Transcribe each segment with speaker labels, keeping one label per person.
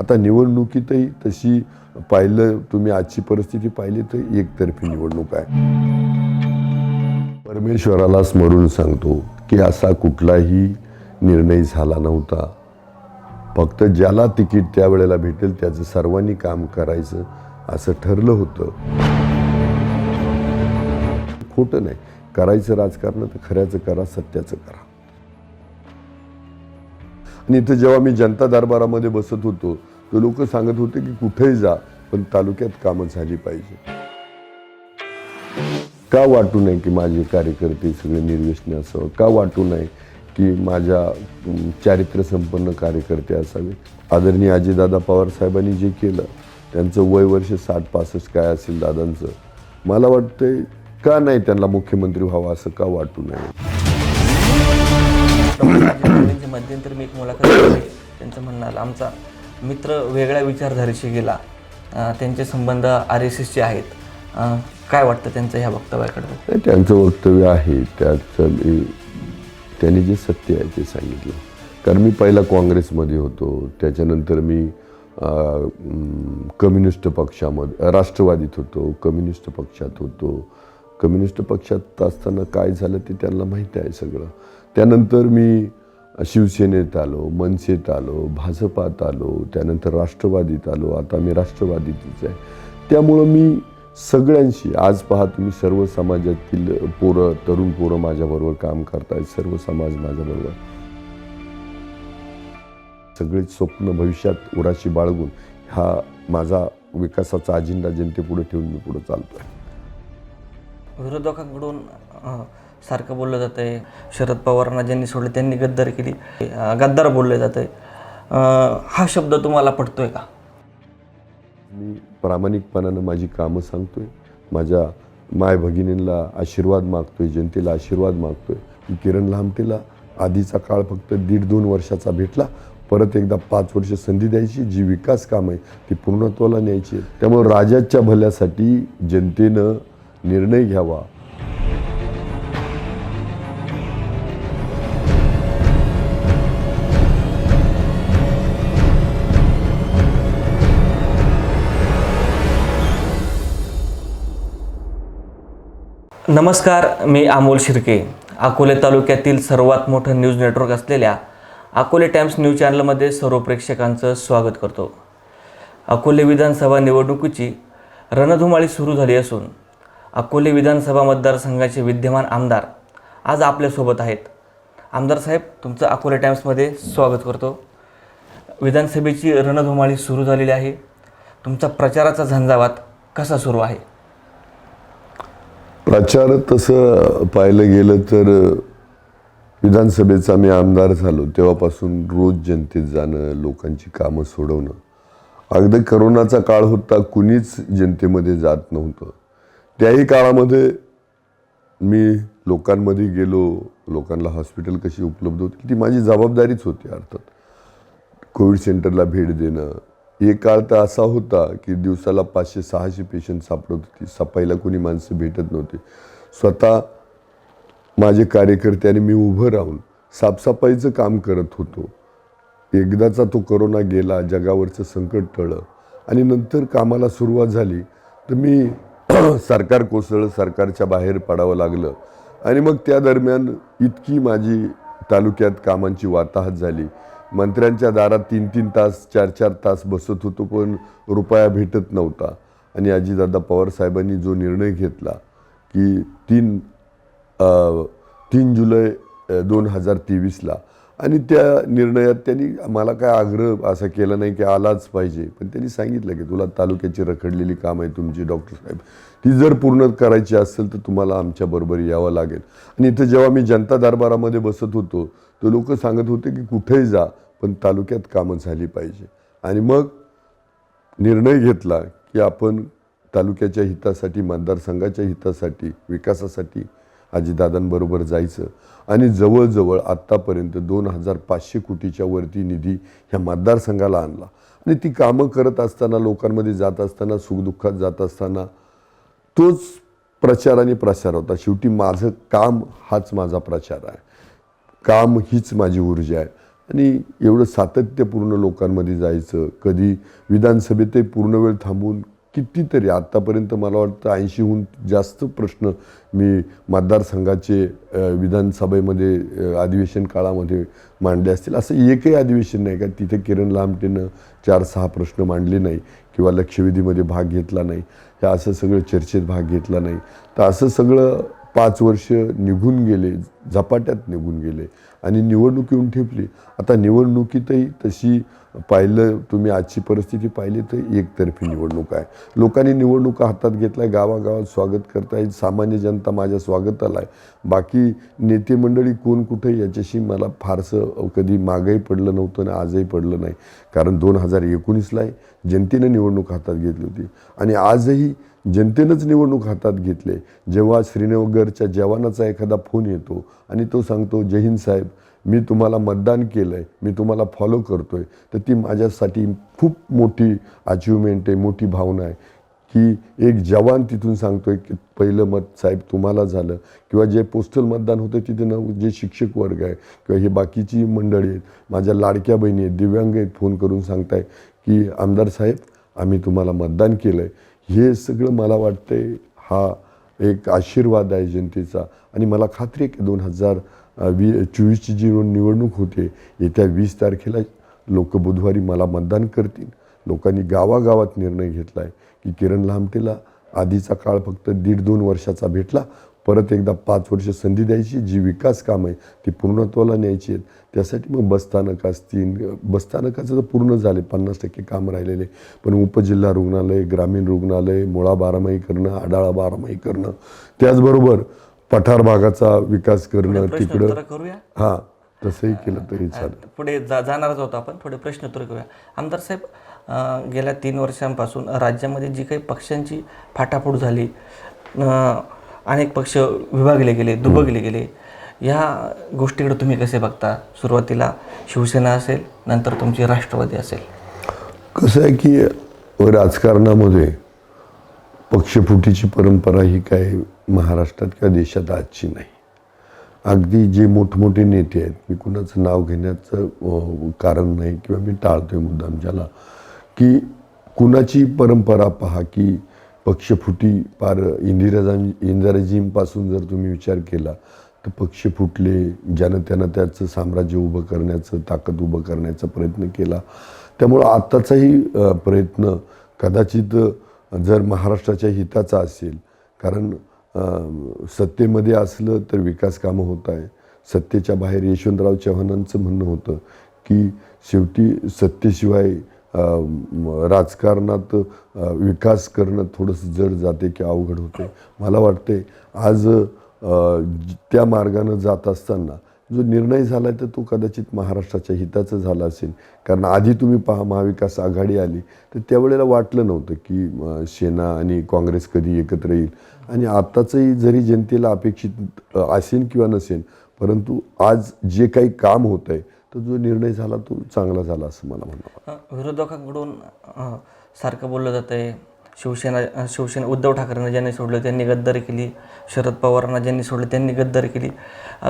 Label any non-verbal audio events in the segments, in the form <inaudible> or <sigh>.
Speaker 1: आता निवडणुकीतही तशी पाहिलं तुम्ही आजची परिस्थिती पाहिली तर एकतर्फी निवडणूक आहे. परमेश्वराला स्मरून सांगतो की असा कुठलाही निर्णय झाला नव्हता. फक्त ज्याला तिकीट त्यावेळेला भेटेल त्याचं सर्वांनी काम करायचं असं ठरलं होतं. खोटं नाही. करायचं राजकारण तर खऱ्याचं करा सत्याचं करा. आणि इथं जेव्हा मी जनता दरबारामध्ये बसत होतो तर लोक सांगत होते की कुठेही जा पण तालुक्यात कामं झाली पाहिजे. का वाटू नये की माझे कार्यकर्ते सगळे निर्व्यसने असावं? का वाटू नये की माझ्या चारित्र्यसंपन्न कार्यकर्ते असावे? आदरणीय अजितदादा पवार साहेबांनी जे केलं त्यांचं वय वर्ष साठ पासष्ट काय असेल दादांचं मला वाटतंय का नाही त्यांना मुख्यमंत्री व्हावं असं का वाटू नये?
Speaker 2: मध्यंतरी मी एक मुलाखत त्यांचं म्हणणं आलं आमचा मित्र वेगळ्या विचारधारेशी गेला. त्यांचे संबंध आर एस एसचे आहेत. काय वाटतं त्यांचं ह्या वक्तव्याकडे?
Speaker 1: त्यांचं वक्तव्य आहे. त्याचं मी त्यांनी जे सत्य आहे ते सांगितलं. कारण मी पहिला काँग्रेसमध्ये होतो. त्याच्यानंतर मी कम्युनिस्ट पक्षामध्ये राष्ट्रवादीत होतो कम्युनिस्ट पक्षात होतो. कम्युनिस्ट पक्षात असताना काय झालं ते त्यांना माहिती आहे सगळं. त्यानंतर मी शिवसेनेत आलो मनसेत आलो भाजपात आलो त्यानंतर राष्ट्रवादीत आलो आता मी राष्ट्रवादीतच आहे. त्यामुळं मी सगळ्यांशी आज पहा तुम्ही सर्व समाजातील पोरं तरुण पोरं माझ्याबरोबर काम करतायत सर्व समाज माझ्याबरोबर. सगळेच स्वप्न भविष्यात उराशी बाळगून हा माझा विकासाचा अजेंडा जनतेपुढे ठेवून मी पुढे चालतोय.
Speaker 2: विरोधकांकडून सारखं बोललं जातं आहे शरद पवारांना ज्यांनी सोडलं त्यांनी गद्दार केली. गद्दार बोललं जातं आहे हा शब्द तुम्हाला पटतोय का?
Speaker 1: मी प्रामाणिकपणानं माझी कामं सांगतोय. माझ्या माय भगिनींना आशीर्वाद मागतोय जनतेला आशीर्वाद मागतोय. की किरण लामटेला आधीचा काळ फक्त दीड दोन वर्षाचा भेटला. परत एकदा पाच वर्ष संधी द्यायची. जी विकास काम आहे ती पूर्णत्वाला न्यायची आहे. त्यामुळे राजाच्या भल्यासाठी जनतेनं निर्णय घ्यावा.
Speaker 2: नमस्कार मी अमोल शिर्के. अकोले तालुक्यातील सर्वात मोठं न्यूज नेटवर्क असलेल्या अकोले टाइम्स न्यूज चॅनलमध्ये सर्व प्रेक्षकांचं स्वागत करतो. अकोले विधानसभा निवडणुकीची रणधुमाळी सुरू झाली असून अकोले विधानसभा मतदारसंघाचे विद्यमान आमदार आज आपल्यासोबत आहेत. आमदार साहेब तुमचं अकोले टाइम्समध्ये स्वागत करतो. विधानसभेची रणधुमाळी सुरू झालेली आहे. तुमचा प्रचाराचा झंझावात कसा सुरू आहे?
Speaker 1: प्रचार तसं पाहिलं गेलं तर विधानसभेचा मी आमदार झालो. तेव्हापासून रोज जनतेत जाणं लोकांची कामं सोडवणं. अगदी करोनाचा काळ होता कुणीच जनतेमध्ये जात नव्हतं. त्याही काळामध्ये मी लोकांमध्ये गेलो. लोकांना हॉस्पिटल कशी उपलब्ध होती ती माझी जबाबदारीच होती अर्थात. कोविड सेंटरला भेट देणं एक काळ तर असा होता की दिवसाला पाचशे सहाशे पेशंट सापडत होती. सफाईला कोणी माणसं भेटत नव्हती. स्वतः माझे कार्यकर्ते आणि मी उभं राहून साफसफाईचं काम करत होतो. एकदाचा तो करोना गेला जगावरचं संकट टळलं आणि नंतर कामाला सुरुवात झाली. तर मी <clears throat> सरकार कोसळलं सरकारच्या बाहेर पडावं लागलं आणि मग त्या दरम्यान इतकी माझी तालुक्यात कामांची वाताहत झाली. मंत्र्यांच्या दारात तीन तीन तास चार चार तास बसत होतो पण रुपया भेटत नव्हता. आणि आजीदादा पवार साहेबांनी जो निर्णय घेतला की तीन तीन जुलै दोन हजार तेवीसला. आणि त्या निर्णयात त्यांनी मला काय आग्रह असा केला नाही की आलाच पाहिजे पण त्यांनी सांगितलं की तुला तालुक्याची रखडलेली काम आहे तुमची डॉक्टर साहेब. ती जर पूर्ण करायची असेल तर तुम्हाला आमच्याबरोबर यावं लागेल. आणि इथं जेव्हा मी जनता दरबारामध्ये बसत होतो तर लोक सांगत होते की कुठेही जा पण तालुक्यात कामं झाली पाहिजे. आणि मग निर्णय घेतला की आपण तालुक्याच्या हितासाठी मतदारसंघाच्या हितासाठी विकासासाठी आजीदादांबरोबर जायचं. आणि जवळजवळ आत्तापर्यंत दोन हजार पाचशे कोटीच्या वरती निधी ह्या मतदारसंघाला आणला. आणि ती कामं करत असताना लोकांमध्ये जात असताना सुखदुःखात जात असताना तोच प्रचार आणि प्रसार होता. शेवटी माझं काम हाच माझा प्रचार आहे. काम हीच माझी ऊर्जा आहे. आणि एवढं सातत्यपूर्ण लोकांमध्ये जायचं कधी विधानसभेतही पूर्ण वेळ थांबून कितीतरी आत्तापर्यंत मला वाटतं ऐंशीहून जास्त प्रश्न मी मतदारसंघाचे विधानसभेमध्ये अधिवेशन काळामध्ये मांडले असतील. असं एकही अधिवेशन नाही का? तिथे किरण लामटेनं चार सहा प्रश्न मांडले नाही किंवा लक्षवेधीमध्ये भाग घेतला नाही. हे असं सगळं चर्चेत भाग घेतला नाही. तर असं सगळं पाच वर्ष निघून गेले झपाट्यात निघून गेले आणि निवडणूक येऊन ठेपली. आता निवडणुकीतही तशी पाहिलं तुम्ही आजची परिस्थिती पाहिली तर एकतर्फी निवडणूक आहे. लोकांनी निवडणुका हातात घेतल्या गावागावात स्वागत करतायत सामान्य जनता माझ्या स्वागताला आहे. बाकी नेते मंडळी कोण कुठे याच्याशी मला फारसं कधी मागंही पडलं नव्हतं आणि आजही पडलं नाही. कारण दोन हजार एकोणीसलाही जनतेनं निवडणूक हातात घेतली होती. आणि आजही जनतेनंच निवडणूक हातात घेतले. जेव्हा श्रीनगरच्या जवानाचा एखादा फोन येतो आणि तो सांगतो जय हिंद साहेब मी तुम्हाला मतदान केलं आहे मी तुम्हाला फॉलो करतो आहे तर ती माझ्यासाठी खूप मोठी अचिव्हमेंट आहे मोठी भावना आहे. की एक जवान तिथून सांगतो आहे की पहिलं मत साहेब तुम्हाला झालं. किंवा जे पोस्टल मतदान होतं तिथे न जे शिक्षक वर्ग आहे किंवा हे बाकीची मंडळी आहेत माझ्या लाडक्या बहिणी आहेत दिव्यांग आहेत फोन करून सांगताय की आमदार साहेब आम्ही तुम्हाला मतदान केलं आहे हे सगळं मला वाटतंय हा एक आशीर्वाद आहे जनतेचा. आणि मला खात्री आहे की दोन हजार वी चोवीसची जी निवडणूक होते येत्या वीस तारखेला लोक बुधवारी मला मतदान करतील. लोकांनी गावागावात निर्णय घेतला आहे की किरण लामटेला आधीचा काळ फक्त दीड दोन वर्षाचा भेटला. परत एकदा पाच वर्ष संधी द्यायची जी विकास काम आहे ती पूर्णत्वाला न्यायची आहेत. त्यासाठी मग बसस्थानक असतील. बसस्थानकाचं तर पूर्ण झाले पन्नास टक्के काम राहिलेले. पण उपजिल्हा रुग्णालय ग्रामीण रुग्णालय मुळा बारामाही करणं आडाळा बारामाही करणं त्याचबरोबर पठार भागाचा विकास करणं तिकडं हां तसंही केलं तरी चालेल.
Speaker 2: पुढे जा जाणारच होतो आपण. थोडे प्रश्न उत्तर करूया. आमदार साहेब गेल्या तीन वर्षांपासून राज्यामध्ये जी काही पक्षांची फाटाफूट झाली अनेक पक्ष विभागले गेले दुबगले गेले. या गोष्टीकडे तुम्ही कसे बघता? सुरुवातीला शिवसेना असेल नंतर तुमची राष्ट्रवादी असेल.
Speaker 1: कसं आहे की राजकारणामध्ये पक्षफुटीची परंपरा ही काय महाराष्ट्रात किंवा देशात आजची नाही. अगदी जे मोठमोठे नेते आहेत मी कुणाचं नाव घेण्याचं कारण नाही किंवा मी टाळतोय मुद्दाम ज्याला की कुणाची परंपरा पहा की पक्षफुटी पार इंदिराजां इंदिराजींपासून जर तुम्ही विचार केला तर पक्ष फुटले ज्यानं त्यानं त्याचं साम्राज्य उभं करण्याचं ताकद उभं करण्याचा प्रयत्न केला. त्यामुळं आत्ताचाही प्रयत्न कदाचित जर महाराष्ट्राच्या हिताचा असेल कारण सत्तेमध्ये असलं तर विकास कामं होत आहे. सत्तेच्या बाहेर यशवंतराव चव्हाणांचं म्हणणं होतं की शेवटी सत्तेशिवाय राजकारणात विकास करणं थोडंसं जड जाते की अवघड होते. मला वाटते आज त्या मार्गानं जात असताना जो निर्णय झाला आहे तर तो कदाचित महाराष्ट्राच्या हिताचा झाला असेल. कारण आधी तुम्ही पहा महाविकास आघाडी आली तर त्यावेळेला वाटलं नव्हतं की सेना आणि काँग्रेस कधी एकत्र येईल. आणि आत्ताचंही जरी जनतेला अपेक्षित असेल किंवा नसेल परंतु आज जे काही काम होत आहे तर जो निर्णय झाला तो चांगला झाला असं मला म्हणणं
Speaker 2: विरोधकांकडून सारखं बोललं जातं आहे शिवसेना शिवसेना उद्धव ठाकरेंना ज्यांनी सोडलं त्यांनी गद्दारी केली. शरद पवारांना ज्यांनी सोडलं त्यांनी गद्दारी केली.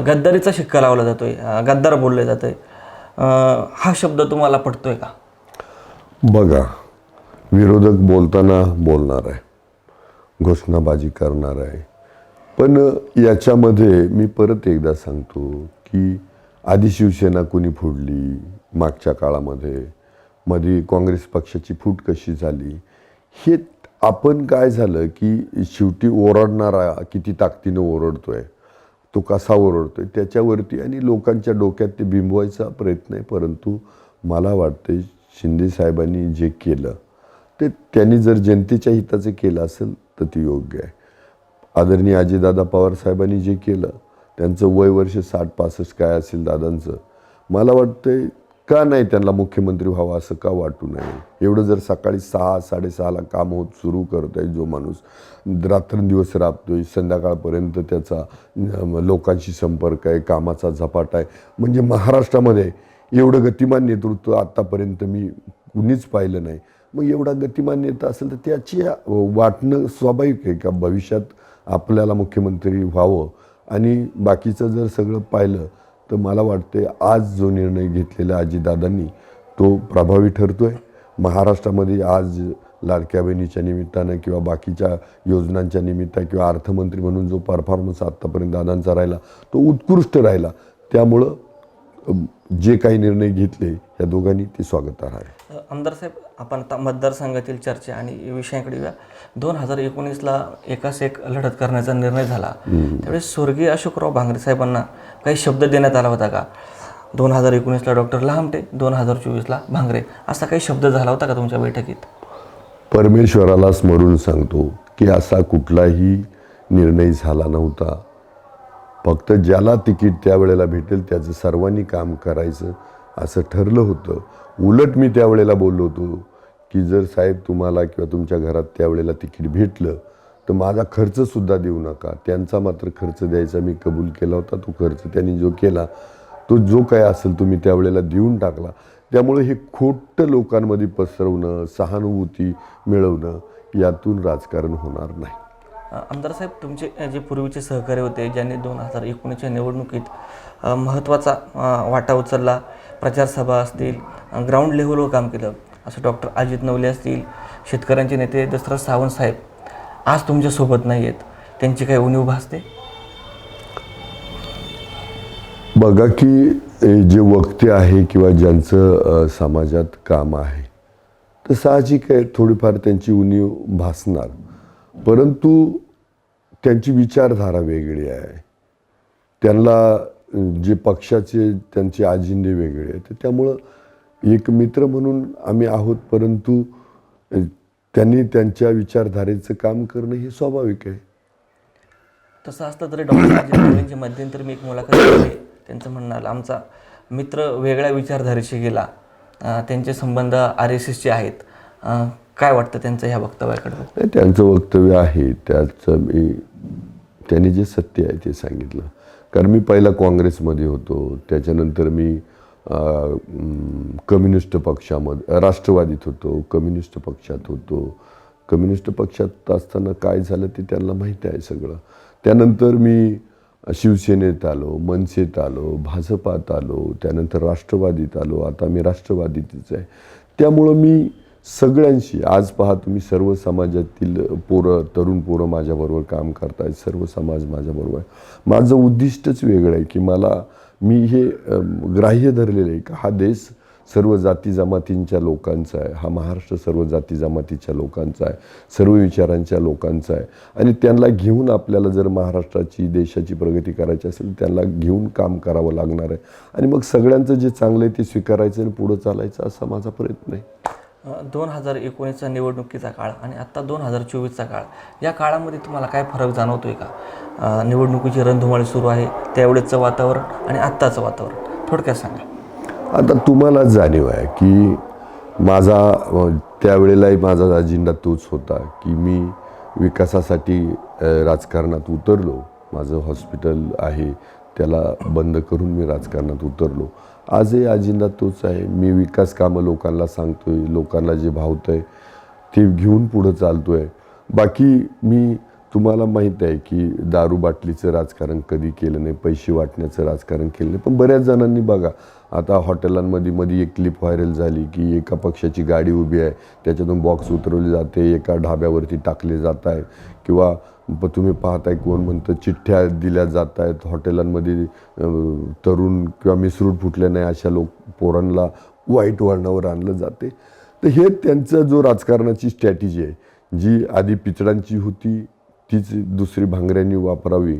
Speaker 2: गद्दारीचा शिक्का लावला जातोय. अं, गद्दार बोलले जात आहे हा शब्द तुम्हाला पटतोय का?
Speaker 1: बघा विरोधक बोलताना बोलणार आहे. घोषणाबाजी करणार आहे. पण याच्यामध्ये मी परत एकदा सांगतो की आधी शिवसेना कुणी फोडली मागच्या काळामध्ये? मध्ये काँग्रेस पक्षाची फूट कशी झाली? हे आपण काय झालं की शेवटी ओरडणारा किती ताकदीनं ओरडतोय तो कसा ओरडतोय त्याच्यावरती आणि लोकांच्या डोक्यात ते बिंबवायचा प्रयत्न आहे. परंतु मला वाटते शिंदे साहेबांनी जे केलं ते त्यांनी जर जनतेच्या हिताचं केलं असेल तर ते योग्य आहे. आदरणीय अजितदादा पवार साहेबांनी जे केलं त्यांचं वय वर्ष साठ पासष्ट काय असेल दादांचं मला वाटतंय का नाही त्यांना मुख्यमंत्री व्हावं असं का वाटू नये? एवढं जर सकाळी सहा साडेसहाला काम होत सुरू करत आहे जो माणूस रात्रंदिवस राबतोय संध्याकाळपर्यंत त्याचा लोकांशी संपर्क आहे कामाचा झपाटा आहे. म्हणजे महाराष्ट्रामध्ये एवढं गतिमान नेतृत्व आत्तापर्यंत मी कुणीच पाहिलं नाही. मग एवढा गतिमान नेता असेल तर त्याची वाटणं स्वाभाविक आहे का? भविष्यात आपल्याला मुख्यमंत्री व्हावं आणि बाकीचं जर सगळं पाहिलं तर मला वाटते आज जो निर्णय घेतलेला आजीदादांनी तो प्रभावी ठरतो आहे महाराष्ट्रामध्ये आज लाडक्या बहिणीच्या निमित्तानं किंवा बाकीच्या योजनांच्या निमित्तानं किंवा अर्थमंत्री म्हणून जो परफॉर्मन्स आत्तापर्यंत दादांचा राहिला तो उत्कृष्ट राहिला. त्यामुळं जे काही निर्णय घेतले या दोघांनी ते स्वागतार्ह आहे.
Speaker 2: आमदार साहेब आपण आता मतदारसंघातील चर्चा आणि विषयाकडे येऊया. दोन हजार एकोणीसला एकास एक लढत करण्याचा निर्णय झाला. त्यावेळेस स्वर्गीय अशोकराव भांगरे साहेबांना काही शब्द देण्यात आला होता का? दोन हजार एकोणीसला डॉक्टर लहामटे दोन हजार चोवीसला भांगरे. असा काही शब्द झाला होता का तुमच्या बैठकीत?
Speaker 1: परमेश्वराला स्मरून सांगतो की असा कुठलाही निर्णय झाला नव्हता. फक्त ज्याला तिकीट त्यावेळेला भेटेल त्याचं सर्वांनी काम करायचं असं ठरलं होतं. उलट मी त्यावेळेला बोललो होतो की जर साहेब तुम्हाला किंवा तुमच्या घरात त्यावेळेला तिकीट भेटलं तर माझा खर्चसुद्धा देऊ नका. त्यांचा मात्र खर्च द्यायचा मी कबूल केला होता. तो खर्च त्यांनी जो केला तो जो काय असेल तुम्ही त्यावेळेला देऊन टाकला. त्यामुळे हे खोटं लोकांमध्ये पसरवणं सहानुभूती मिळवणं यातून राजकारण होणार नाही.
Speaker 2: आमदार साहेब तुमचे जे पूर्वीचे सहकारी होते ज्यांनी दोन हजार एकोणीसच्या निवडणुकीत महत्त्वाचा वाटा उचलला प्रचारसभा असतील ग्राउंड लेव्हलवर काम केलं असं डॉक्टर अजित नवले असतील शेतकऱ्यांचे नेते दसरथ सावंत साहेब आज तुमच्यासोबत नाही आहेत. त्यांची काही उणीव भासते?
Speaker 1: बघा की जे वक्ते आहे किंवा ज्यांचं समाजात काम आहे तर साहजिक आहे थोडीफार त्यांची उणीव भासणार. परंतु त्यांची विचारधारा वेगळी आहे. त्यांना जे पक्षाचे त्यांचे आजिंदे वेगळे आहेत. त्यामुळं एक मित्र म्हणून आम्ही आहोत परंतु त्यांनी त्यांच्या विचारधारेचं काम करणं हे स्वाभाविक आहे.
Speaker 2: तसं असलं तरी डॉक्टर अजित मध्यंतरी मी एक मुलाखत केली त्यांचं म्हणणं आलं आमचा मित्र वेगळ्या विचारधारेशी गेला. त्यांचे संबंध आर एस एसचे आहेत. काय वाटतं त्यांचं ह्या वक्तव्याकडे?
Speaker 1: नाही, त्यांचं वक्तव्य आहे त्याचं मी त्यांनी जे सत्य आहे ते सांगितलं. कारण मी पहिला काँग्रेसमध्ये होतो त्याच्यानंतर मी अं, म, कम्युनिस्ट पक्षामध्ये राष्ट्रवादीत होतो कम्युनिस्ट पक्षात होतो. कम्युनिस्ट पक्षात असताना काय झालं ते त्यांना माहिती आहे सगळं. त्यानंतर मी शिवसेनेत आलो मनसेत आलो भाजपात आलो त्यानंतर राष्ट्रवादीत आलो. आता मी राष्ट्रवादीतच आहे. त्यामुळं मी सगळ्यांशी. आज पहा तुम्ही सर्व समाजातील पोरं तरुण पोरं माझ्याबरोबर काम करतायत सर्व समाज माझ्याबरोबर. आहे माझं उद्दिष्टच वेगळं आहे की मला मी हे ग्राह्य धरलेलं आहे की हा देश सर्व जाती जमातींच्या लोकांचा आहे. हा महाराष्ट्र सर्व जाती जमातीच्या लोकांचा आहे. सर्व विचारांच्या लोकांचा आहे. आणि त्यांना घेऊन आपल्याला जर महाराष्ट्राची देशाची प्रगती करायची असेल त्यांना घेऊन काम करावं लागणार आहे. आणि मग सगळ्यांचं जे चांगलं आहे ते स्वीकारायचं आणि पुढं चालायचं असा माझा प्रयत्न आहे.
Speaker 2: दोन हजार एकोणीसचा निवडणुकीचा काळ आणि आत्ता दोन हजार चोवीसचा काळ. या काळामध्ये तुम्हाला काय फरक जाणवतोय का? निवडणुकीची रणधुमाळी सुरू आहे त्यावेळेचं वातावरण आणि आत्ताचं वातावरण. थोडक्यात सांगा.
Speaker 1: आता तुम्हाला जाणीव आहे की माझा त्यावेळेलाही माझा अजेंडा तोच होता की मी विकासासाठी राजकारणात उतरलो. माझं हॉस्पिटल आहे त्याला बंद करून मी राजकारणात उतरलो. आजही अजिंदा तोच आहे. मी विकास कामं लोकांना सांगतो आहे लोकांना जे भावतं आहे ते घेऊन पुढं चालतो आहे बाकी मी तुम्हाला माहीत आहे की दारू बाटलीचं राजकारण कधी केलं नाही पैसे वाटण्याचं राजकारण केलं नाही. पण बऱ्याच जणांनी बघा आता हॉटेलांमध्ये मध्ये एक क्लिप व्हायरल झाली की एका पक्षाची गाडी उभी आहे त्याच्यातून बॉक्स उतरवले जाते एका ढाब्यावरती टाकले जात आहे. किंवा प तुम्ही पाहताय कोण म्हणतं चिठ्ठ्या दिल्या जात आहेत हॉटेलांमध्ये तरुण किंवा मिसरूट फुटले नाही अशा लोक पोरांना वाईट वळणावर आणलं जाते. तर हे त्यांचा जो राजकारणाची स्ट्रॅटेजी आहे जी आधी पिचडांची होती तीच दुसरी भांगऱ्यांनी वापरावी.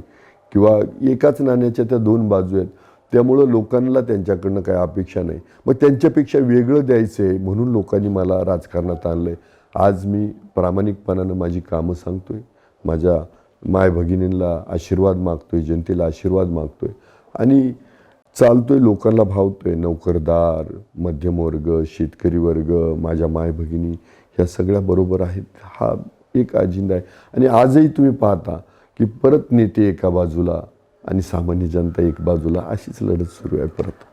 Speaker 1: किंवा एकाच नाण्याच्या त्या दोन बाजू आहेत त्यामुळं लोकांना त्यांच्याकडनं काही अपेक्षा नाही. मग त्यांच्यापेक्षा वेगळं द्यायचं आहे म्हणून लोकांनी मला राजकारणात आणलं आहे आज मी प्रामाणिकपणानं माझी कामं सांगतो आहे माझ्या माय भगिनींना आशीर्वाद आहे जनतेला आशीर्वाद मागतो आहे आणि चालतो आहे लोकांना भावतो आहे नोकरदार मध्यमवर्ग शेतकरी वर्ग माझ्या माय भगिनी ह्या सगळ्या बरोबर आहेत. हा एक अजिंदा आहे. आणि आजही तुम्ही पाहता की परत नेते एका बाजूला आणि सामान्य जनता एक बाजूला अशीच लढत सुरू आहे परत.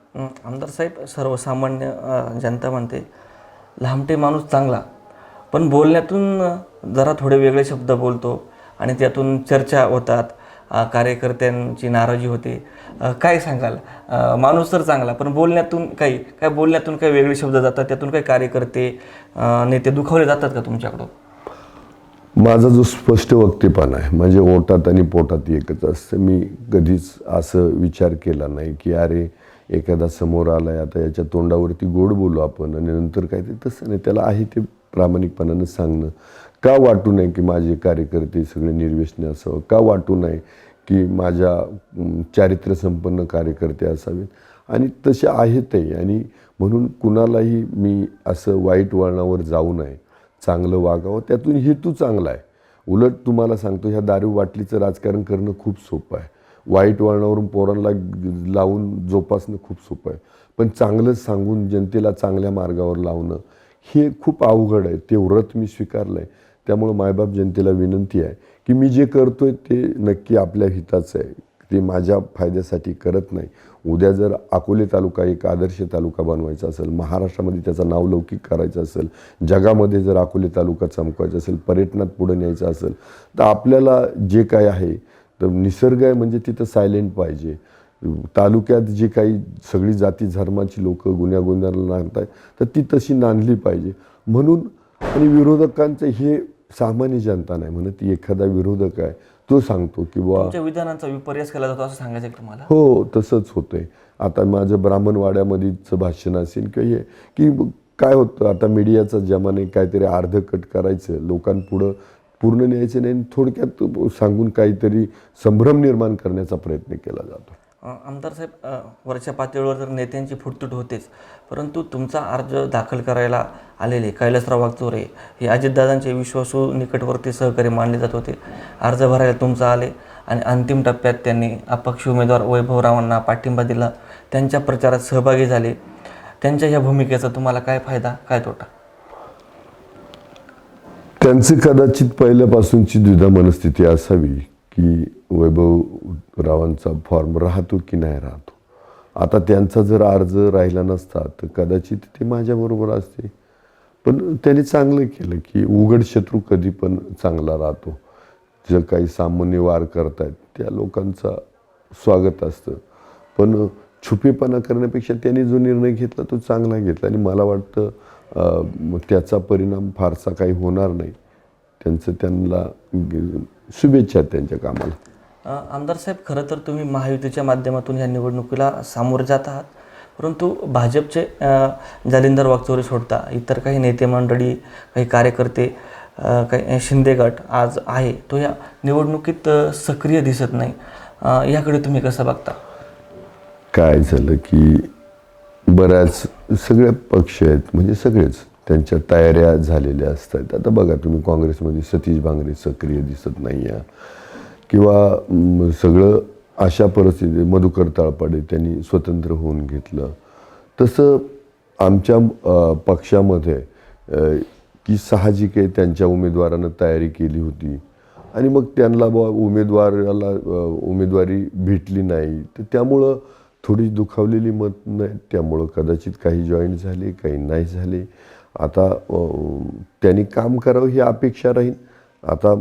Speaker 2: आमदार साहेब सर्वसामान्य जनता म्हणते लांबटे माणूस चांगला पण बोलण्यातून जरा थोडे वेगळे शब्द बोलतो आणि त्यातून चर्चा होतात कार्यकर्त्यांची नाराजी होते. काय सांगाल? माणूस तर चांगला पण बोलण्यातून काही काय बोलण्यातून काही वेगळे शब्द जातात त्यातून काही कार्यकर्ते नेते दुखावले जातात का तुमच्याकडून?
Speaker 1: माझा जो स्पष्ट वक्तेपणा आहे म्हणजे ओटात आणि पोटात एकच असतं. मी कधीच असं विचार केला नाही की अरे एखादा समोर आला आहे आता याच्या तोंडावरती गोड बोलू आपण आणि नंतर काय ते तसं नाही त्याला आहे ते प्रामाणिकपणानं सांगणं. का वाटू नये की माझे कार्यकर्ते सगळे निर्वेशने असावं? का वाटू नये की माझ्या चारित्र्यसंपन्न कार्यकर्ते असावेत? आणि तसे आहेतही आणि म्हणून कुणालाही मी असं वाईट वळणावर जाऊ नये. चांगलं वागावं त्यातून हेतू चांगला आहे. उलट तुम्हाला सांगतो ह्या दारू वाटलीचं राजकारण करणं खूप सोपं आहे. वाईट वळणावरून पोरांना लावून जोपासणं खूप सोपं आहे. पण चांगलं सांगून जनतेला चांगल्या मार्गावर लावणं हे खूप अवघड आहे. ते व्रत मी स्वीकारलं आहे. त्यामुळं मायबाप जनतेला विनंती आहे की मी जे करतो आहे ते नक्की आपल्या हिताचं आहे. ते माझ्या फायद्यासाठी करत नाही. उद्या जर अकोले तालुका एक आदर्श तालुका बनवायचा असेल महाराष्ट्रामध्ये त्याचं नावलौकिक करायचं असेल जगामध्ये जर अकोले तालुका चमकवायचा असेल पर्यटनात पुढे न्यायचं असेल तर आपल्याला जे काय आहे तर निसर्ग आहे म्हणजे तिथं सायलेंट पाहिजे. तालुक्यात जी काही सगळी जाती धर्माची लोकं गुन्ह्या नांदत आहे तर ती तशी नांदली पाहिजे. म्हणून आणि विरोधकांचं हे सामान्य जनता नाही म्हणत एखादा विरोधक आहे तो सांगतो की बुवा
Speaker 2: तुमच्या विधानांचा विपर्यास केला जातो असं सांगायचं तुम्हाला?
Speaker 1: हो तसंच होतंय. आता माझं ब्राह्मणवाड्यामध्येच भाषण असेल किंवा हे की काय होतं आता मीडियाचा जमाने काहीतरी अर्ध कट करायचं लोकांपुढं पूर्ण न्यायचं नाही आणि थोडक्यात सांगून काहीतरी संभ्रम निर्माण करण्याचा प्रयत्न केला जातो.
Speaker 2: आमदार साहेब वरच्या पातळीवर तर नेत्यांची फुटतूट होतेच. परंतु तुमचा अर्ज दाखल करायला आलेले कैलासराव वागचोरे हे अजितदादांचे विश्वासू निकटवर्ती सहकारी मानले जात होते. अर्ज भरायला तुमचा आले आणि अंतिम टप्प्यात त्यांनी अपक्ष उमेदवार वैभवरावांना पाठिंबा दिला. त्यांच्या प्रचारात सहभागी झाले. त्यांच्या या भूमिकेचा तुम्हाला काय फायदा काय तोटा?
Speaker 1: त्यांची कदाचित पहिल्यापासूनची द्विधा मनस्थिती असावी की वैभवरावांचा फॉर्म राहतो की नाही राहतो? आता त्यांचा जर अर्ज राहिला नसता तर कदाचित ते माझ्याबरोबर असते. पण त्यांनी चांगलं केलं की उघड शत्रू कधी पण चांगला राहतो. जे काही सामान्य वार करतायत त्या लोकांचा स्वागत असतं. पण छुपेपणा करण्यापेक्षा त्यांनी जो निर्णय घेतला तो चांगला घेतला. आणि मला वाटतं त्याचा परिणाम फारसा काही होणार नाही. त्यांचं त्यांना शुभेच्छा त्यांच्या कामाला.
Speaker 2: आमदार साहेब खरं तर तुम्ही महायुतीच्या माध्यमातून या निवडणुकीला सामोरे जात आहात. परंतु भाजपचे जालिंदर वागचौरे सोडता इतर काही नेते मंडळी काही कार्यकर्ते काही शिंदे गट आज आहे तो या निवडणुकीत सक्रिय दिसत नाही. याकडे तुम्ही कसं बघता?
Speaker 1: काय झालं की बऱ्याच सगळे पक्ष आहेत म्हणजे सगळेच त्यांच्या तयाऱ्या झालेल्या असतात. आता बघा तुम्ही काँग्रेसमध्ये सतीश भांगरे सक्रिय दिसत नाही आहे किंवा सगळं अशा परिस्थितीत मधुकर ताळपाडे त्यांनी स्वतंत्र होऊन घेतलं. तसं आमच्या पक्षामध्ये की साहजिक आहे त्यांच्या उमेदवारानं तयारी केली होती. आणि मग त्यांना बुवा उमेदवाराला उमेदवारी भेटली नाही. तर त्यामुळं थोडी दुखावलेली मत नाही. त्यामुळं कदाचित काही जॉईन झाले काही नाही झाले. आता त्यांनी काम करावं ही अपेक्षा राहील. आता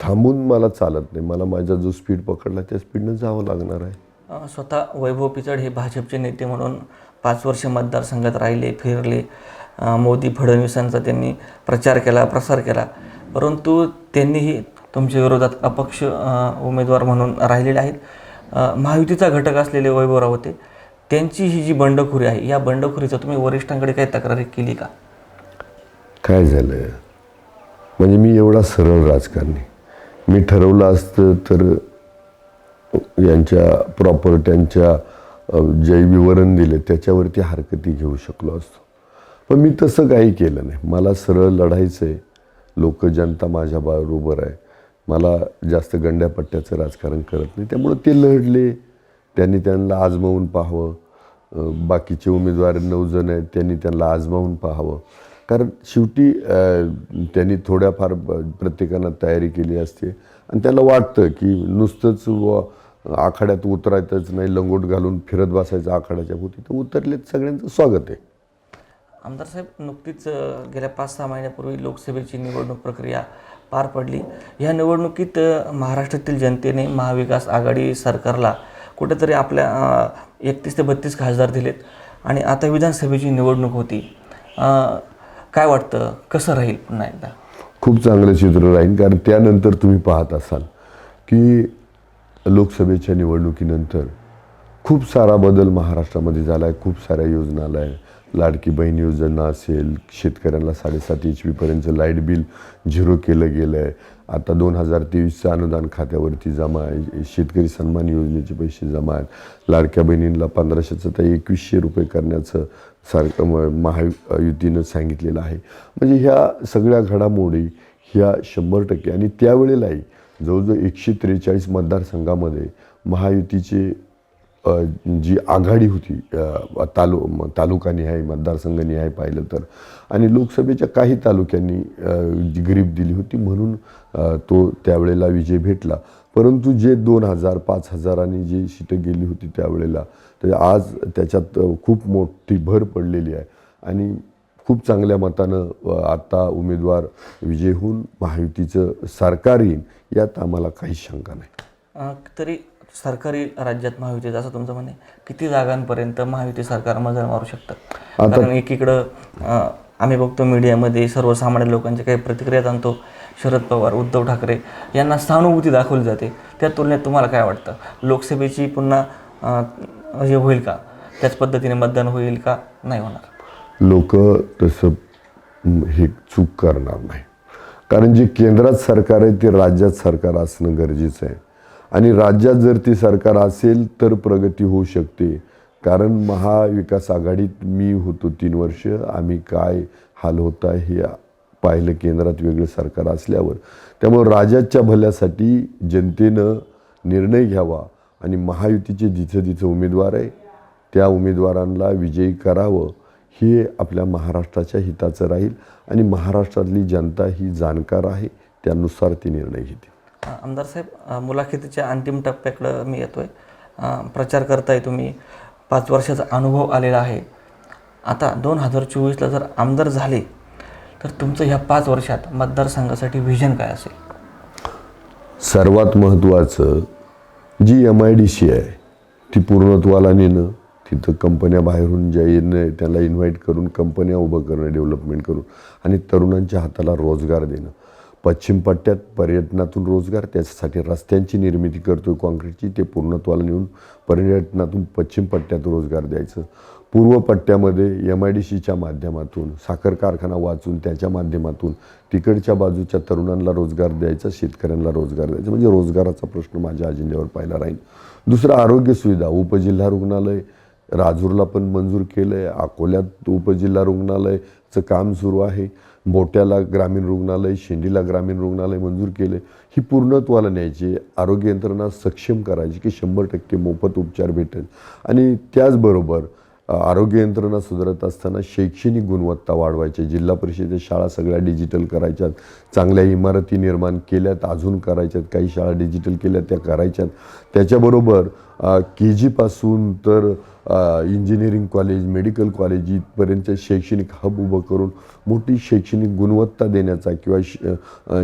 Speaker 1: थांबून मला चालत नाही. मला माझा जो स्पीड पकडला त्या स्पीडनं जावं लागणार आहे.
Speaker 2: स्वतः वैभव पिचड हे भाजपचे नेते म्हणून पाच वर्ष मतदारसंघात राहिले फिरले. मोदी फडणवीसांचा त्यांनी प्रचार केला प्रसार केला. परंतु त्यांनीही तुमच्या विरोधात अपक्ष उमेदवार म्हणून राहिलेले आहेत. महायुतीचा घटक असलेले वैभवराव होते त्यांची ही जी बंडखोरी आहे या बंडखोरीचा तुम्ही वरिष्ठांकडे काही तक्रारी केली का?
Speaker 1: काय झालं? म्हणजे मी एवढा सरळ राजकारणी. मी ठरवलं असतं तर यांच्या प्रॉपर्ट्यांच्या त्यांच्या जे विवरण दिले त्याच्यावरती हरकती घेऊ शकलो असतो. पण मी तसं काही केलं नाही. मला सरळ लढायचं आहे लोक जनता माझ्या बरोबर आहे मला जास्त गंड्यापट्ट्याचं राजकारण करत नाही. त्यामुळं ते लढले. त्यांनी त्यांना आजमावून पाहावं. बाकीचे उमेदवार नऊ जण आहेत. त्यांनी त्यांना आजमावून पाहावं. कारण शेवटी त्यांनी थोड्याफार ब- प्रत्येकानं तयारी केली असते. आणि त्याला वाटतं की नुसतंच व आखाड्यात उतरायचंच नाही लंगोट घालून फिरत बसायचं आखाड्याच्या भोवती. तर उतरलेत सगळ्यांचं स्वागत आहे.
Speaker 2: आमदार साहेब नुकतीच गेल्या पाच सहा महिन्यापूर्वी लोकसभेची निवडणूक प्रक्रिया पार पडली. ह्या निवडणुकीत महाराष्ट्रातील जनतेने महाविकास आघाडी सरकारला कुठेतरी आपल्या एकतीस ते बत्तीस खासदार दिलेत. आणि आता विधानसभेची निवडणूक होती. काय वाटतं? कसं राहील पुन्हा एकदा?
Speaker 1: खूप चांगलं चित्र राहील कारण त्यानंतर तुम्ही पाहत असाल की लोकसभेच्या निवडणुकीनंतर खूप सारा बदल महाराष्ट्रामध्ये झाला आहे खूप साऱ्या योजना आल्या आहे लाडकी बहीण योजना असेल शेतकऱ्यांना साडेसात एच पीपर्यंतचं लाइट बिल झिरो केलं गेलं आहे आता दोन हजार तेवीसचं अनुदान खात्यावरती जमा आहे शेतकरी सन्मान योजनेचे पैसे जमा आहेत. लाडक्या बहिणींना पंधराशेचं तर एकवीसशे रुपये करण्याचं सारखं म- महायुतीनं सांगितलेलं आहे. म्हणजे ह्या सगळ्या घडामोडी ह्या शंभर टक्के आणि त्यावेळेलाही जवळजवळ एकशे त्रेचाळीस मतदारसंघामध्ये महायुतीचे जी आघाडी होती तालु तालुकानिहाय मतदारसंघनिहाय पाहिलं तर. आणि लोकसभेच्या काही तालुक्यांनी जी ग्रीप दिली होती म्हणून तो त्यावेळेला विजय भेटला. परंतु जे दोन हजार पाच हजारांनी जी सीटं गेली होती त्यावेळेला तर आज त्याच्यात खूप मोठी भर पडलेली आहे. आणि खूप चांगल्या मतानं आता उमेदवार विजय होऊन महायुतीचं सरकार येईल यात आम्हाला काही शंका नाही.
Speaker 2: तरी सरकारी राज्यात महायुतीचं असं तुमचं म्हणणे किती जागांपर्यंत महायुती सरकार मजल मारू शकतं? कारण एकीकडं आम्ही बघतो मीडियामध्ये सर्वसामान्य लोकांच्या काही प्रतिक्रिया जाणतो. शरद पवार उद्धव ठाकरे यांना सहानुभूती दाखवली जाते. त्या तुलनेत तुम्हाला काय वाटतं? लोकसभेची पुन्हा हे होईल का? त्याच पद्धतीने मतदान होईल का? नाही होणार.
Speaker 1: लोक तसं हे चूक करणार नाही. कारण जे केंद्रात सरकार आहे ते राज्यात सरकार असणं गरजेचं आहे. आणि राज्यात जर ते सरकार असेल तर प्रगती होऊ शकते. कारण महाविकास आघाडीत मी होतो तीन वर्ष. आम्ही काय हाल होता हे पाहिलं केंद्रात वेगळं सरकार असल्यावर. त्यामुळे राज्याच्या भल्यासाठी जनतेनं निर्णय घ्यावा. आणि महायुतीचे जिथं जिथं उमेदवार आहे त्या उमेदवारांना विजयी करावं हे आपल्या महाराष्ट्राच्या हिताचं राहील. आणि महाराष्ट्रातली जनता ही जाणकार आहे त्यानुसार ती निर्णय घेते
Speaker 2: अ, आमदार साहेब मुलाखतीच्या अंतिम टप्प्याकडं मी येतोय. अ, प्रचार करताय तुम्ही. पाच वर्षाचा अनुभव आलेला आहे. आता दोन हजार चोवीसला जर आमदार झाले तर तुमचं ह्या पाच वर्षात मतदारसंघासाठी व्हिजन काय असेल?
Speaker 1: सर्वात महत्त्वाचं G M I D C आहे ती पूर्णत्वाला नेणं तिथं कंपन्या बाहेरून ज्या येणं त्याला इन्व्हाइट करून कंपन्या उभं करणं डेव्हलपमेंट करून आणि तरुणांच्या हाताला रोजगार देणं. पश्चिम पट्ट्यात पर्यटनातून रोजगार त्याच्यासाठी रस्त्यांची निर्मिती करतो आहे कॉन्क्रीटची ते पूर्णत्वाला नेऊन पर्यटनातून पश्चिम पट्ट्यात रोजगार द्यायचं. पूर्व पट्ट्यामध्ये एम आय डी सीच्या माध्यमातून साखर कारखाना वाचून त्याच्या माध्यमातून तिकडच्या बाजूच्या तरुणांना रोजगार द्यायचा शेतकऱ्यांना रोजगार द्यायचा. म्हणजे रोजगाराचा प्रश्न माझ्या अजेंड्यावर पाहिला राहील. दुसरं आरोग्य सुविधा उपजिल्हा रुग्णालय. राजूरला पण मंजूर केलं आहे अकोल्यात उपजिल्हा रुग्णालयाचं काम सुरू आहे. मोठ्याला ग्रामीण रुग्णालय शेंडीला ग्रामीण रुग्णालय मंजूर केले ही पूर्णत्वाला न्यायची आरोग्य यंत्रणा सक्षम करायची की शंभर टक्के मोफत उपचार भेटेल. आणि त्याचबरोबर आरोग्य यंत्रणा सुधारत असताना शैक्षणिक गुणवत्ता वाढवायची जिल्हा परिषदेच्या शाळा सगळ्या डिजिटल करायच्यात चांगल्या इमारती निर्माण केल्यात अजून करायच्यात काही शाळा डिजिटल केल्या त्या करायच्यात. त्याच्याबरोबर के जीपासून तर इंजिनिअरिंग कॉलेज मेडिकल कॉलेज इथपर्यंतचे शैक्षणिक हब उभं करून मोठी शैक्षणिक गुणवत्ता देण्याचा किंवा श-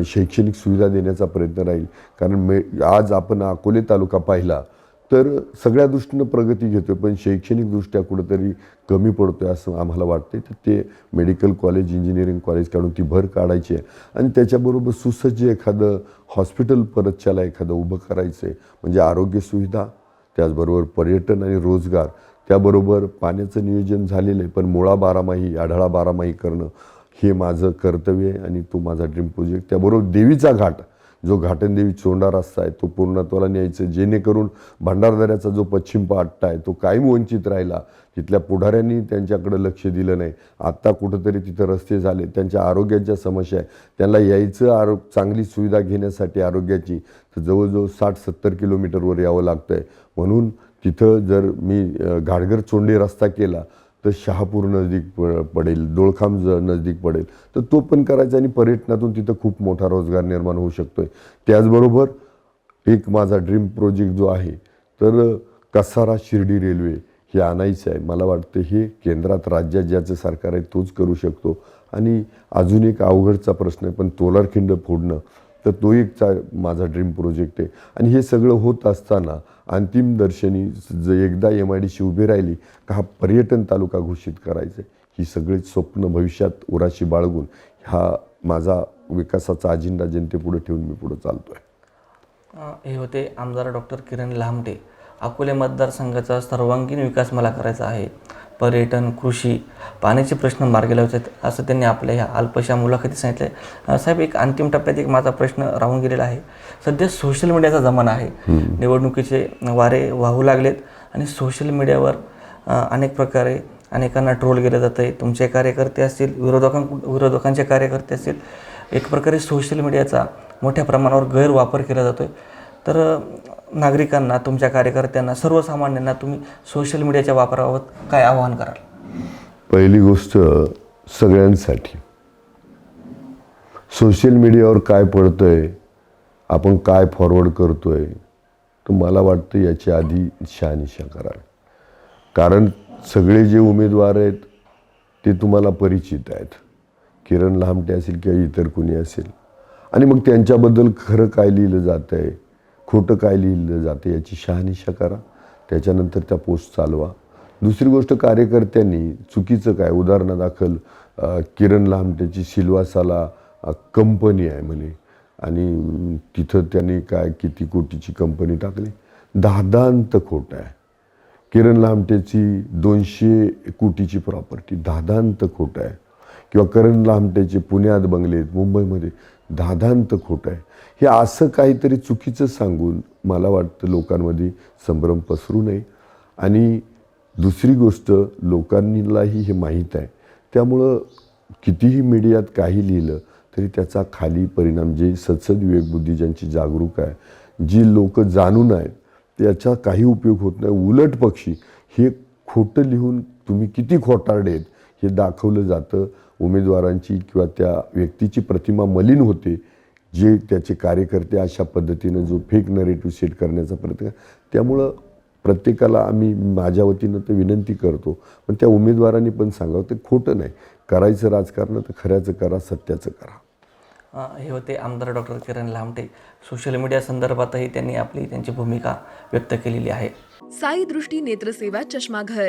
Speaker 1: शैक्षणिक सुविधा देण्याचा प्रयत्न राहील. कारण मे आज आपण अकोले तालुका पाहिला तर सगळ्या दृष्टीनं प्रगती घेतोय पण शैक्षणिकदृष्ट्या कुठंतरी कमी पडतो आहे असं आम्हाला वाटते तर ते मेडिकल कॉलेज इंजिनिअरिंग कॉलेज काढून ती भर काढायची आहे. आणि त्याच्याबरोबर सुसज्ज एखादं हॉस्पिटल परतच्याला एखादं उभं करायचं आहे म्हणजे आरोग्य सुविधा त्याचबरोबर पर्यटन आणि रोजगार त्याबरोबर पाण्याचं नियोजन झालेलं आहे पण मुळा बारामाही आढळा बारामाही करणं हे माझं कर्तव्य आहे आणि तो माझा ड्रीम प्रोजेक्ट त्याबरोबर देवीचा घाट जो घाटनदेवी चोंडा रस्ता आहे तो पूर्णत्वाला न्यायचं जेणेकरून भंडारदऱ्याचा जो पश्चिम पट्टा आहे तो कायम वंचित राहिला. तिथल्या पुढाऱ्यांनी त्यांच्याकडे लक्ष दिलं नाही. आत्ता कुठंतरी तिथं रस्ते झाले. त्यांच्या आरोग्याच्या समस्या आहे. त्यांना यायचं आरो चांगली सुविधा घेण्यासाठी आरोग्याची. तर जवळजवळ साठ सत्तर किलोमीटरवर यावं लागतं आहे म्हणून तिथं जर मी घाडघर घाटगर चोंडे रस्ता केला तर शहापूर नजदीक प- पडेल दोळखाम ज नजदीक पडेल. तर तो पण करायचा आणि पर्यटनातून तिथं खूप मोठा रोजगार निर्माण होऊ शकतो आहे त्याचबरोबर एक माझा ड्रीम प्रोजेक्ट जो आहे तर कसारा शिर्डी रेल्वे हे आणायचं आहे. मला वाटतं हे केंद्रात राज्यात ज्याचं सरकार आहे तोच करू शकतो. आणि अजून एक अवघडचा प्रश्न आहे पण तोलारखिंड फोडणं. तर तो एक चा माझा ड्रीम प्रोजेक्ट आहे. आणि हे सगळं होत असताना अंतिम दर्शनी ज एकदा एम आय डी सी उभी राहिली का हा पर्यटन तालुका घोषित करायचं आहे ही सगळी स्वप्न भविष्यात उराशी बाळगून हा माझा विकासाचा अजिंडा जनतेपुढे ठेवून मी पुढे चालतो आहे
Speaker 2: हे होते आमदार डॉक्टर किरण लामटे. अकोले मतदारसंघाचा सर्वांगीण विकास मला करायचा आहे. पर्यटन कृषी पाण्याचे प्रश्न मार्गी लावायचे आहेत असं त्यांनी आपल्या ह्या अल्पशा मुलाखतीत सांगितलं आहे साहेब एक अंतिम टप्प्यात एक माझा प्रश्न राहून गेलेला आहे. सध्या सोशल मीडियाचा जमाना आहे. निवडणुकीचे वारे वाहू लागलेत आणि सोशल मीडियावर अनेक प्रकारे अनेकांना ट्रोल केलं जातं आहे तुमचे कार्यकर्ते असतील विरोधकां विरोधकांचे कार्यकर्ते असतील एक प्रकारे सोशल मीडियाचा मोठ्या प्रमाणावर गैरवापर केला जातो आहे तर नागरिकांना तुमच्या कार्यकर्त्यांना सर्वसामान्यांना तुम्ही सोशल मीडियाच्या वापराबाबत काय आवाहन कराल?
Speaker 1: पहिली गोष्ट सगळ्यांसाठी. सोशल मीडियावर काय पडतंय आपण काय फॉरवर्ड करतोय तर मला वाटतं याची आधी शहानिशा करावी. कारण सगळे जे उमेदवार आहेत ते तुम्हाला परिचित आहेत. किरण लामटे असेल किंवा इतर कुणी असेल. आणि मग त्यांच्याबद्दल खरं काय लिहिलं जातं आहे खोटं काय लिहिलं जातं याची शहानिशा करा. त्याच्यानंतर त्या पोस्ट चालवा. दुसरी गोष्ट कार्यकर्त्यांनी चुकीचं काय? उदाहरणादाखल किरण लामटेची सिल्वासाला कंपनी आहे म्हणे. आणि तिथं त्यांनी काय किती कोटीची कंपनी टाकली? दादांत खोटं आहे. किरण लामटेची दोनशे कोटीची प्रॉपर्टी दादांत खोटं आहे. किंवा करण लामटेचे पुण्यात बंगले आहेत मुंबईमध्ये दादांत खोटं आहे. हे असं काहीतरी चुकीचं सांगून मला वाटतं लोकांमध्ये संभ्रम पसरू नये. आणि दुसरी गोष्ट लोकांनीलाही हे माहीत आहे. त्यामुळं कितीही मीडियात काही लिहिलं तरी त्याचा खाली परिणाम जे सत्सद विवेकबुद्धी ज्यांची जागरूक आहे जी लोक जाणून आहेत त्याचा काही उपयोग होत नाही. उलट पक्षी हे खोटं लिहून तुम्ही किती खोटारडे आहेत हे दाखवलं जातं. उमेदवारांची किंवा त्या व्यक्तीची प्रतिमा मलिन होते जे त्याचे कार्यकर्ते अशा पद्धतीनं जो फेक नरेटिव्ह सेट करण्याचा प्रयत्न त्यामुळं प्रत्येकाला आम्ही माझ्या वतीनं तर विनंती करतो पण त्या उमेदवारांनी पण सांगावं ते खोटं नाही. करायचं राजकारण तर खऱ्याचं करा सत्याचं करा.
Speaker 2: हे होते आमदार doctor Kiran Lamte. Social media संदर्भातही त्यांनी आपली त्यांची भूमिका व्यक्त केलेली आहे.
Speaker 3: साई दृष्टी नेत्रसेवा चष्माघर.